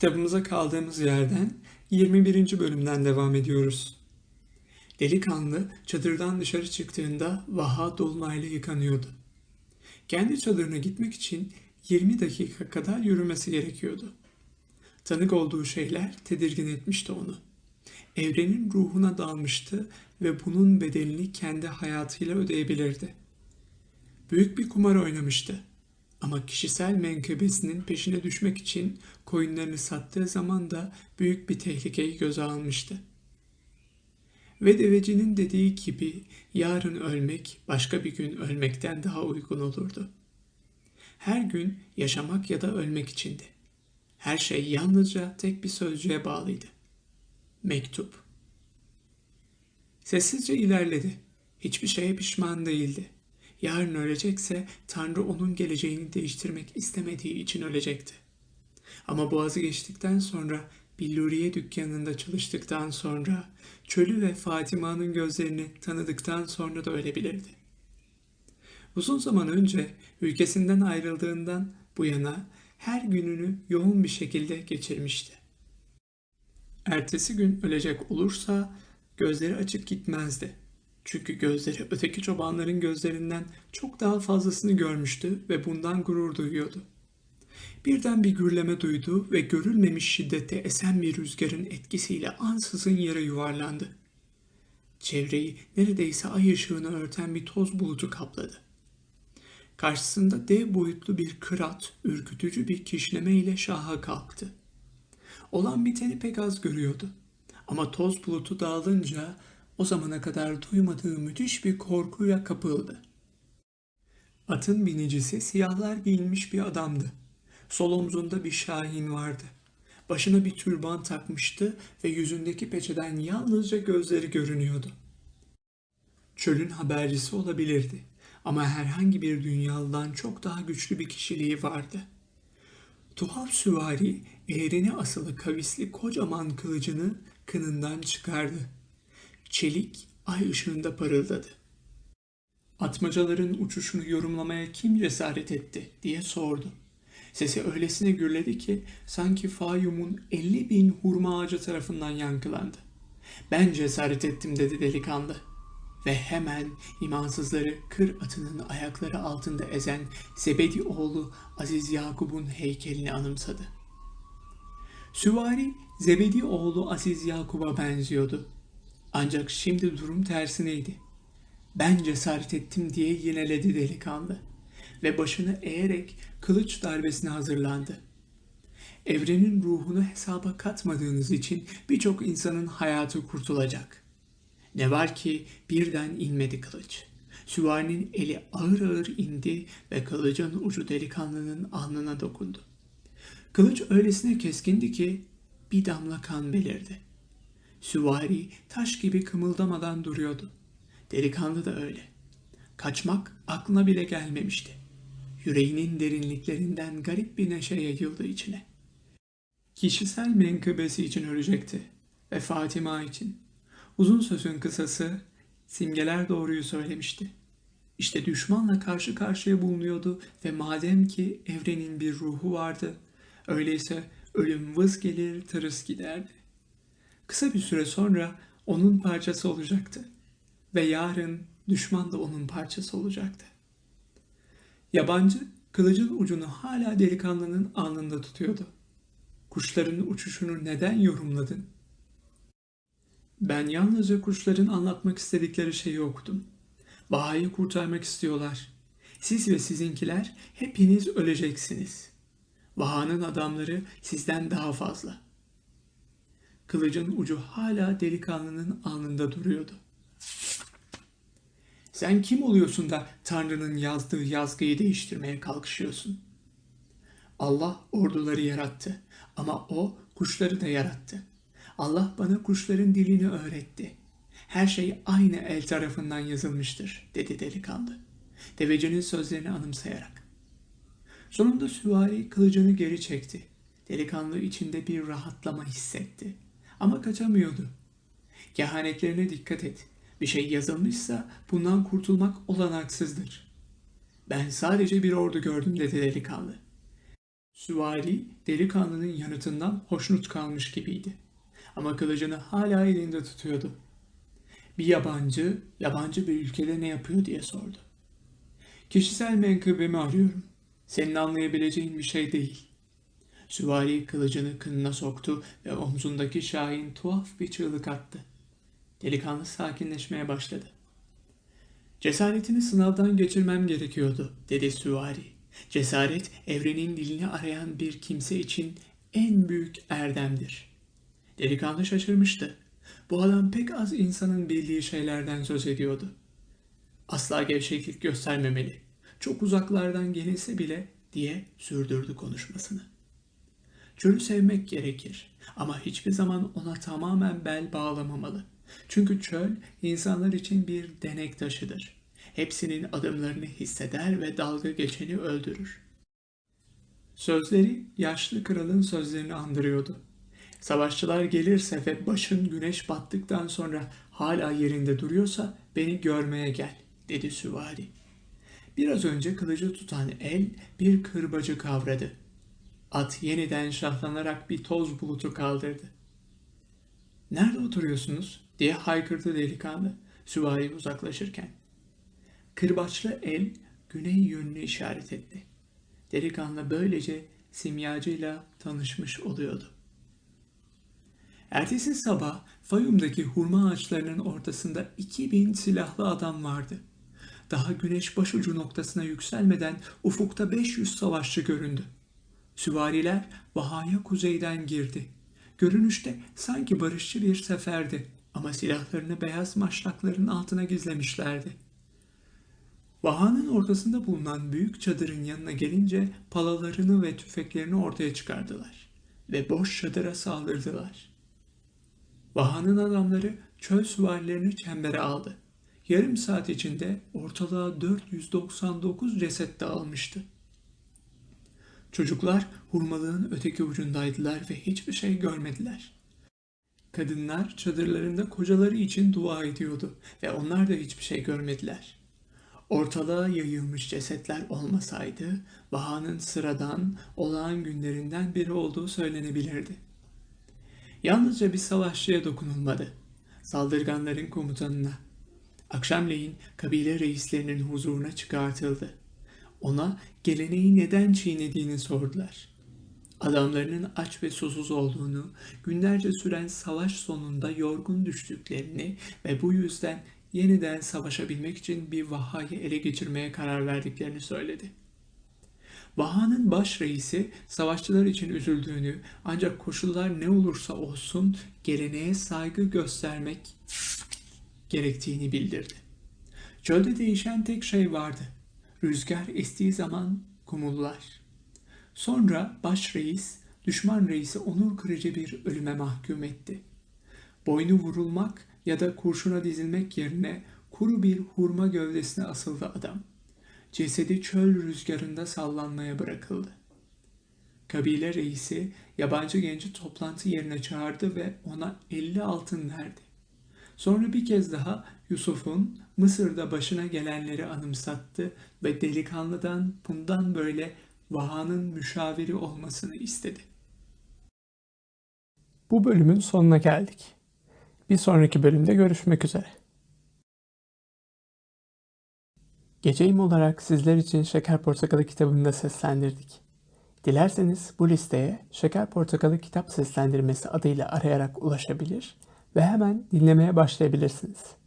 Kitabımıza kaldığımız yerden 21. bölümden devam ediyoruz. Delikanlı çadırdan dışarı çıktığında vaha dolunayla yıkanıyordu. Kendi çadırına gitmek için 20 dakika kadar yürümesi gerekiyordu. Tanık olduğu şeyler tedirgin etmişti onu. Evrenin ruhuna dalmıştı ve bunun bedelini kendi hayatıyla ödeyebilirdi. Büyük bir kumar oynamıştı. Ama kişisel menkıbesinin peşine düşmek için koyunlarını sattığı zaman da büyük bir tehlikeyi göze almıştı. Ve devecinin dediği gibi yarın ölmek başka bir gün ölmekten daha uygun olurdu. Her gün yaşamak ya da ölmek içindi. Her şey yalnızca tek bir sözcüğe bağlıydı. Mektup. Sessizce ilerledi. Hiçbir şeye pişman değildi. Yarın ölecekse Tanrı onun geleceğini değiştirmek istemediği için ölecekti. Ama boğazı geçtikten sonra billuriye dükkanında çalıştıktan sonra çölü ve Fatima'nın gözlerini tanıdıktan sonra da ölebilirdi. Uzun zaman önce ülkesinden ayrıldığından bu yana her gününü yoğun bir şekilde geçirmişti. Ertesi gün ölecek olursa gözleri açık gitmezdi. Çünkü gözleri öteki çobanların gözlerinden çok daha fazlasını görmüştü ve bundan gurur duyuyordu. Birden bir gürleme duydu ve görülmemiş şiddette esen bir rüzgarın etkisiyle ansızın yere yuvarlandı. Çevreyi neredeyse ay ışığını örten bir toz bulutu kapladı. Karşısında dev boyutlu bir kırat, ürkütücü bir kişneme ile şaha kalktı. Olan biteni pek az görüyordu. Ama toz bulutu dağılınca o zamana kadar duymadığı müthiş bir korkuya kapıldı. Atın binicisi siyahlar giyinmiş bir adamdı. Sol omzunda bir şahin vardı. Başına bir türban takmıştı ve yüzündeki peçeden yalnızca gözleri görünüyordu. Çölün habercisi olabilirdi ama herhangi bir dünyalıdan çok daha güçlü bir kişiliği vardı. Tuhaf süvari eğrene asılı kavisli kocaman kılıcını kınından çıkardı. Çelik ay ışığında parıldadı. Atmacaların uçuşunu yorumlamaya kim cesaret etti diye sordu. Sesi öylesine gürledi ki sanki Fayyum'un 50 bin hurma ağacı tarafından yankılandı. Ben cesaret ettim dedi delikanlı. Ve hemen imansızları kır atının ayakları altında ezen Zebedi oğlu Aziz Yakup'un heykelini anımsadı. Süvari Zebedi oğlu Aziz Yakup'a benziyordu. Ancak şimdi durum tersineydi. Ben cesaret ettim diye yineledi delikanlı ve başını eğerek kılıç darbesine hazırlandı. Evrenin ruhunu hesaba katmadığınız için birçok insanın hayatı kurtulacak. Ne var ki birden inmedi kılıç. Süvarinin eli ağır ağır indi ve kılıcın ucu delikanlının alnına dokundu. Kılıç öylesine keskindi ki bir damla kan belirdi. Süvari taş gibi kımıldamadan duruyordu. Delikanlı da öyle. Kaçmak aklına bile gelmemişti. Yüreğinin derinliklerinden garip bir neşe yayıldı içine. Kişisel menkıbesi için ölecekti ve Fatima için. Uzun sözün kısası simgeler doğruyu söylemişti. İşte düşmanla karşı karşıya bulunuyordu ve madem ki evrenin bir ruhu vardı, öyleyse ölüm vız gelir tırıs giderdi. Kısa bir süre sonra onun parçası olacaktı ve yarın düşman da onun parçası olacaktı. Yabancı kılıcın ucunu hala delikanlının alnında tutuyordu. Kuşların uçuşunu neden yorumladın? Ben yalnızca kuşların anlatmak istedikleri şeyi okudum. Bahayı kurtarmak istiyorlar. Siz ve sizinkiler hepiniz öleceksiniz. Vaha'nın adamları sizden daha fazla. Kılıcın ucu hala delikanlının alnında duruyordu. Sen kim oluyorsun da Tanrı'nın yazdığı yazgıyı değiştirmeye kalkışıyorsun? Allah orduları yarattı ama o kuşları da yarattı. Allah bana kuşların dilini öğretti. Her şey aynı el tarafından yazılmıştır, dedi delikanlı. Devecinin sözlerini anımsayarak. Sonunda süvari kılıcını geri çekti. Delikanlı içinde bir rahatlama hissetti. Ama kaçamıyordu. Kehanetlerine dikkat et. Bir şey yazılmışsa bundan kurtulmak olanaksızdır. Ben sadece bir ordu gördüm dedi delikanlı. Süvari delikanlının yanıtından hoşnut kalmış gibiydi. Ama kılıcını hala elinde tutuyordu. Bir yabancı, yabancı bir ülkede ne yapıyor diye sordu. Kişisel menkıbemi arıyorum. Senin anlayabileceğin bir şey değil. Süvari kılıcını kınına soktu ve omzundaki şahin tuhaf bir çığlık attı. Delikanlı sakinleşmeye başladı. Cesaretini sınavdan geçirmem gerekiyordu, dedi süvari. Cesaret, evrenin dilini arayan bir kimse için en büyük erdemdir. Delikanlı şaşırmıştı. Bu adam pek az insanın bildiği şeylerden söz ediyordu. Asla gevşeklik göstermemeli. Çok uzaklardan gelirse bile diye sürdürdü konuşmasını. Çölü sevmek gerekir ama hiçbir zaman ona tamamen bel bağlamamalı. Çünkü çöl insanlar için bir denek taşıdır. Hepsinin adımlarını hisseder ve dalga geçeni öldürür. Sözleri yaşlı kralın sözlerini andırıyordu. Savaşçılar gelirse ve başın güneş battıktan sonra hala yerinde duruyorsa beni görmeye gel, dedi süvari. Biraz önce kılıcı tutan el bir kırbacı kavradı. At yeniden şahlanarak bir toz bulutu kaldırdı. Nerede oturuyorsunuz? diye haykırdı delikanlı süvari uzaklaşırken. Kırbaçlı el güney yönünü işaret etti. Delikanlı böylece simyacıyla tanışmış oluyordu. Ertesi sabah Fayum'daki hurma ağaçlarının ortasında 2000 silahlı adam vardı. Daha güneş başucu noktasına yükselmeden ufukta 500 savaşçı göründü. Süvariler Vaha'ya kuzeyden girdi. Görünüşte sanki barışçı bir seferdi ama silahlarını beyaz maşlakların altına gizlemişlerdi. Vaha'nın ortasında bulunan büyük çadırın yanına gelince palalarını ve tüfeklerini ortaya çıkardılar ve boş çadıra saldırdılar. Vaha'nın adamları çöl süvarilerini çembere aldı. Yarım saat içinde ortalığa 499 ceset dağılmıştı. Çocuklar hurmalığın öteki ucundaydılar ve hiçbir şey görmediler. Kadınlar çadırlarında kocaları için dua ediyordu ve onlar da hiçbir şey görmediler. Ortalığa yayılmış cesetler olmasaydı, Baha'nın sıradan, olağan günlerinden biri olduğu söylenebilirdi. Yalnızca bir savaşçıya dokunulmadı. Saldırganların komutanına. Akşamleyin kabile reislerinin huzuruna çıkartıldı. Ona geleneği neden çiğnediğini sordular. Adamlarının aç ve susuz olduğunu, günlerce süren savaş sonunda yorgun düştüklerini ve bu yüzden yeniden savaşabilmek için bir vahayı ele geçirmeye karar verdiklerini söyledi. Vaha'nın baş reisi savaşçılar için üzüldüğünü ancak koşullar ne olursa olsun geleneğe saygı göstermek gerektiğini bildirdi. Çölde değişen tek şey vardı. Rüzgar estiği zaman kumullar. Sonra baş reis, düşman reisi onur kırıcı bir ölüme mahkum etti. Boynu vurulmak ya da kurşuna dizilmek yerine kuru bir hurma gövdesine asıldı adam. Cesedi çöl rüzgarında sallanmaya bırakıldı. Kabile reisi yabancı genci toplantı yerine çağırdı ve ona 50 altın verdi. Sonra bir kez daha Yusuf'un Mısır'da başına gelenleri anımsattı ve delikanlıdan bundan böyle Vaha'nın müşaviri olmasını istedi. Bu bölümün sonuna geldik. Bir sonraki bölümde görüşmek üzere. Geceyim olarak sizler için Şeker Portakalı kitabını da seslendirdik. Dilerseniz bu listeye Şeker Portakalı kitap seslendirmesi adıyla arayarak ulaşabilir ve hemen dinlemeye başlayabilirsiniz.